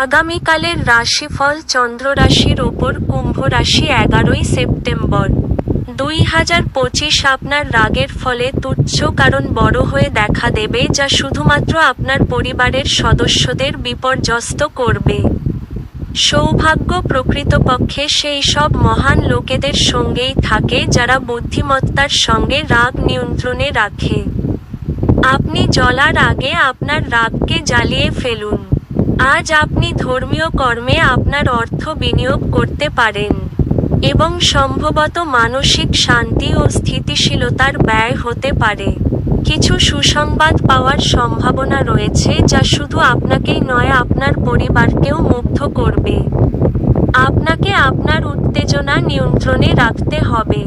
আগামীকালের রাশিফল চন্দ্র রাশির ওপর কুম্ভ রাশি এগারোই সেপ্টেম্বর। দুই হাজার পঁচিশ আপনার রাগের ফলে তুচ্ছ কারণ বড় হয়ে দেখা দেবে যা শুধুমাত্র আপনার পরিবারের সদস্যদের বিপর্যস্ত করবে। সৌভাগ্য প্রকৃতপক্ষে সেই সব মহান লোকেদের সঙ্গেই থাকে যারা বুদ্ধিমত্তার সঙ্গে রাগ নিয়ন্ত্রণে রাখে। আপনি জ্বলার আগে আপনার রাগকে জ্বালিয়ে ফেলুন। আজ আপনি ধর্মীয় কর্মে আপনার অর্থ বিনিয়োগ করতে পারেন এবং সম্ভবত মানসিক শান্তি ও স্থিতিশীলতার ব্যয় হতে পারে। কিছু সুসংবাদ পাওয়ার সম্ভাবনা রয়েছে যা শুধু আপনাকেই নয়, আপনার পরিবারকেও মুগ্ধ করবে। আপনাকে আপনার উত্তেজনা নিয়ন্ত্রণে রাখতে হবে।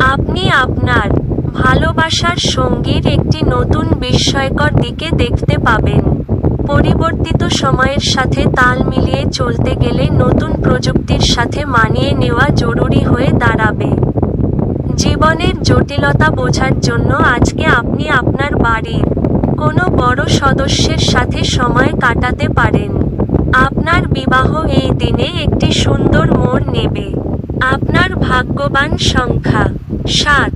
আপনি আপনার ভালোবাসার সঙ্গীর একটি নতুন বিস্ময়কর দিকে দেখতে পাবেন। পরিবর্তিত সময়ের সাথে তাল মিলিয়ে চলতে গেলে নতুন প্রযুক্তির সাথে মানিয়ে নেওয়া জরুরি হয়ে দাঁড়াবে। জীবনের জটিলতা বোঝার জন্য আজকে আপনি আপনার বাড়ির কোনো বড় সদস্যের সাথে সময় কাটাতে পারেন। আপনার বিবাহ এই দিনে একটি সুন্দর মোড় নেবে। আপনার ভাগ্যবান সংখ্যা, সাত।